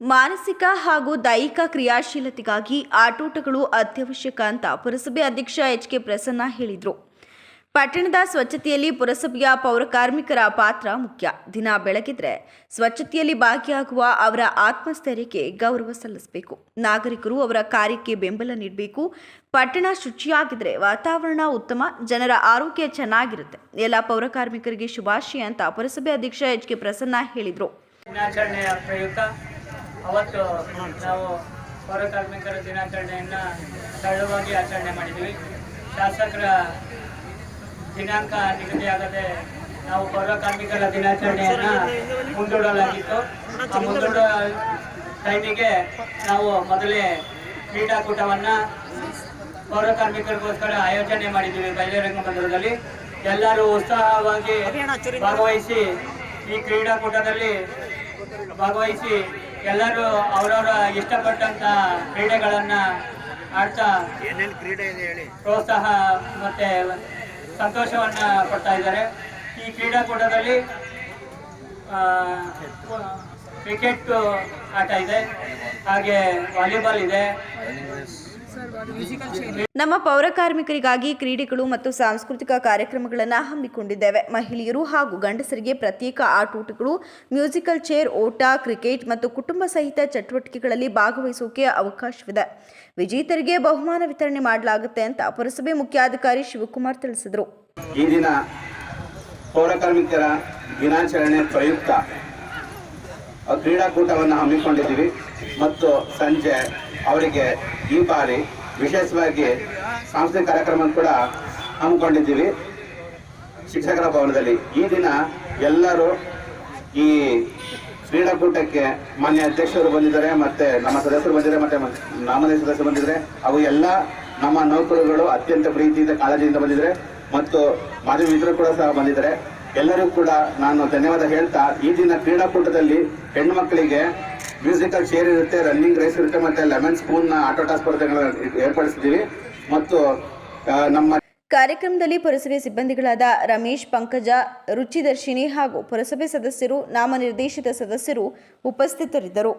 ಮಾನಸಿಕ ಹಾಗೂ ದೈಹಿಕ ಕ್ರಿಯಾಶೀಲತೆಗಾಗಿ ಆಟೋಟಗಳು ಅತ್ಯವಶ್ಯಕ ಅಂತ ಪುರಸಭೆ ಅಧ್ಯಕ್ಷ ಎಚ್ ಕೆ ಪ್ರಸನ್ನ ಹೇಳಿದರು. ಪಟ್ಟಣದ ಸ್ವಚ್ಛತೆಯಲ್ಲಿ ಪುರಸಭೆಯ ಪೌರಕಾರ್ಮಿಕರ ಪಾತ್ರ ಮುಖ್ಯ. ದಿನ ಬೆಳಗಿದ್ರೆ ಸ್ವಚ್ಛತೆಯಲ್ಲಿ ಭಾಗಿಯಾಗುವ ಅವರ ಆತ್ಮಸ್ಥೈರ್ಯಕ್ಕೆ ಗೌರವ ಸಲ್ಲಿಸಬೇಕು. ನಾಗರಿಕರು ಅವರ ಕಾರ್ಯಕ್ಕೆ ಬೆಂಬಲ ನೀಡಬೇಕು. ಪಟ್ಟಣ ಶುಚಿಯಾಗಿದ್ರೆ ವಾತಾವರಣ ಉತ್ತಮ, ಜನರ ಆರೋಗ್ಯ ಚೆನ್ನಾಗಿರುತ್ತೆ. ಎಲ್ಲ ಪೌರಕಾರ್ಮಿಕರಿಗೆ ಶುಭಾಶಯ ಅಂತ ಪುರಸಭೆ ಅಧ್ಯಕ್ಷ ಎಚ್ ಕೆ ಪ್ರಸನ್ನ ಹೇಳಿದರು. ಅವತ್ತು ನಾವು ಪೌರ ಕಾರ್ಮಿಕರ ದಿನಾಚರಣೆಯನ್ನು ಸರಳವಾಗಿ ಆಚರಣೆ ಮಾಡಿದ್ವಿ. ಶಾಸಕರ ದಿನಾಂಕ ನಿಗದಿಯಾಗದೆ ನಾವು ಪೌರ ಕಾರ್ಮಿಕರ ದಿನಾಚರಣೆಯನ್ನು ಮುಂದೂಡಲಾಗಿತ್ತು. ಆ ಮುಂದೂಡ ಟೈಮಿಗೆ ನಾವು ಮೊದಲೇ ಕ್ರೀಡಾಕೂಟವನ್ನು ಪೌರ ಕಾರ್ಮಿಕರಿಗೋಸ್ಕರ ಆಯೋಜನೆ ಮಾಡಿದ್ದೀವಿ ಬಯಲರಂಗ ಮಂದಿರದಲ್ಲಿ. ಎಲ್ಲರೂ ಉತ್ಸಾಹವಾಗಿ ಭಾಗವಹಿಸಿ ಈ ಕ್ರೀಡಾಕೂಟದಲ್ಲಿ ಭಾಗವಹಿಸಿ ಎಲ್ಲರೂ ಅವರವರ ಇಷ್ಟಪಟ್ಟಂತ ಕ್ರೀಡೆಗಳನ್ನ ಆಡ್ತಾ ಏನೇನು ಕ್ರೀಡೆ ಇದೆ ಹೇಳಿ? ಪ್ರೋತ್ಸಾಹ ಮತ್ತೆ ಸಂತೋಷವನ್ನ ಪಡ್ತಾ ಇದ್ದಾರೆ. ಈ ಕ್ರೀಡಾಕೂಟದಲ್ಲಿ ಕ್ರಿಕೆಟ್ ಆಟ ಇದೆ. ಹಾಗೆ ವಾಲಿಬಾಲ್ ಇದೆ. ನಮ್ಮ ಪೌರಕಾರ್ಮಿಕರಿಗಾಗಿ ಕ್ರೀಡೆಗಳು ಮತ್ತು ಸಾಂಸ್ಕೃತಿಕ ಕಾರ್ಯಕ್ರಮಗಳನ್ನು ಹಮ್ಮಿಕೊಂಡಿದ್ದೇವೆ. ಮಹಿಳೆಯರು ಹಾಗೂ ಗಂಡಸರಿಗೆ ಪ್ರತ್ಯೇಕ ಆಟೋಟಗಳು, ಮ್ಯೂಸಿಕಲ್ ಚೇರ್, ಓಟ, ಕ್ರಿಕೆಟ್ ಮತ್ತು ಕುಟುಂಬ ಸಹಿತ ಚಟುವಟಿಕೆಗಳಲ್ಲಿ ಭಾಗವಹಿಸೋಕೆ ಅವಕಾಶವಿದೆ. ವಿಜೇತರಿಗೆ ಬಹುಮಾನ ವಿತರಣೆ ಮಾಡಲಾಗುತ್ತೆ ಅಂತ ಪುರಸಭೆ ಮುಖ್ಯಾಧಿಕಾರಿ ಶಿವಕುಮಾರ್ ತಿಳಿಸಿದರು. ಈ ದಿನ ದಿನಾಚರಣೆ ಪ್ರಯುಕ್ತ ಕ್ರೀಡಾಕೂಟವನ್ನು ಹಮ್ಮಿಕೊಂಡಿದ್ದೀವಿ. ಮತ್ತು ಸಂಜೆ ಅವರಿಗೆ ಈ ಬಾರಿ ವಿಶೇಷವಾಗಿ ಸಾಂಸ್ಕೃತಿಕ ಕಾರ್ಯಕ್ರಮ ಕೂಡ ಹಮ್ಮಿಕೊಂಡಿದ್ದೀವಿ. ಶಿಕ್ಷಕರ ಭವನದಲ್ಲಿ ಈ ದಿನ ಎಲ್ಲರೂ ಈ ಕ್ರೀಡಾಕೂಟಕ್ಕೆ ಮಾನ್ಯ ಅಧ್ಯಕ್ಷರು ಬಂದಿದ್ದಾರೆ, ಮತ್ತೆ ನಮ್ಮ ಸದಸ್ಯರು ಬಂದಿದ್ದಾರೆ, ಮತ್ತೆ ನಾಮನೇ ಸದಸ್ಯರು ಬಂದಿದ್ದಾರೆ ಅವು ಎಲ್ಲ ನಮ್ಮ ನೌಕರರುಗಳು ಅತ್ಯಂತ ಪ್ರೀತಿಯಿಂದ ಕಾಳಜಿಯಿಂದ ಬಂದಿದ್ದಾರೆ, ಮತ್ತು ಮಾಜಿ ಮಿತ್ರರು ಕೂಡ ಸಹ ಬಂದಿದ್ದಾರೆ. ಎಲ್ಲರಿಗೂ ಕೂಡ ನಾನು ಧನ್ಯವಾದ ಹೇಳ್ತಾ, ಈ ದಿನ ಕ್ರೀಡಾಕೂಟದಲ್ಲಿ ಹೆಣ್ಣು ಮಕ್ಕಳಿಗೆ ಮ್ಯೂಸಿಕಲ್ ಚೇರ್ ಇರುತ್ತೆ ರನ್ನಿಂಗ್ ರೇಸ್ ಇರುತ್ತೆ, ಮತ್ತೆ ಲೆಮನ್ ಸ್ಪೂನ್ ಆಟೋಟ ಸ್ಪರ್ಧೆಗಳನ್ನು ಏರ್ಪಡಿಸಿದ್ದೀವಿ. ಮತ್ತು ನಮ್ಮ ಕಾರ್ಯಕ್ರಮದಲ್ಲಿ ಪುರಸಭೆ ಸಿಬ್ಬಂದಿಗಳಾದ ರಮೇಶ್, ಪಂಕಜ, ರುಚಿದರ್ಶಿನಿ ಹಾಗೂ ಪುರಸಭೆ ಸದಸ್ಯರು, ನಾಮನಿರ್ದೇಶಿತ ಸದಸ್ಯರು ಉಪಸ್ಥಿತರಿದ್ದರು.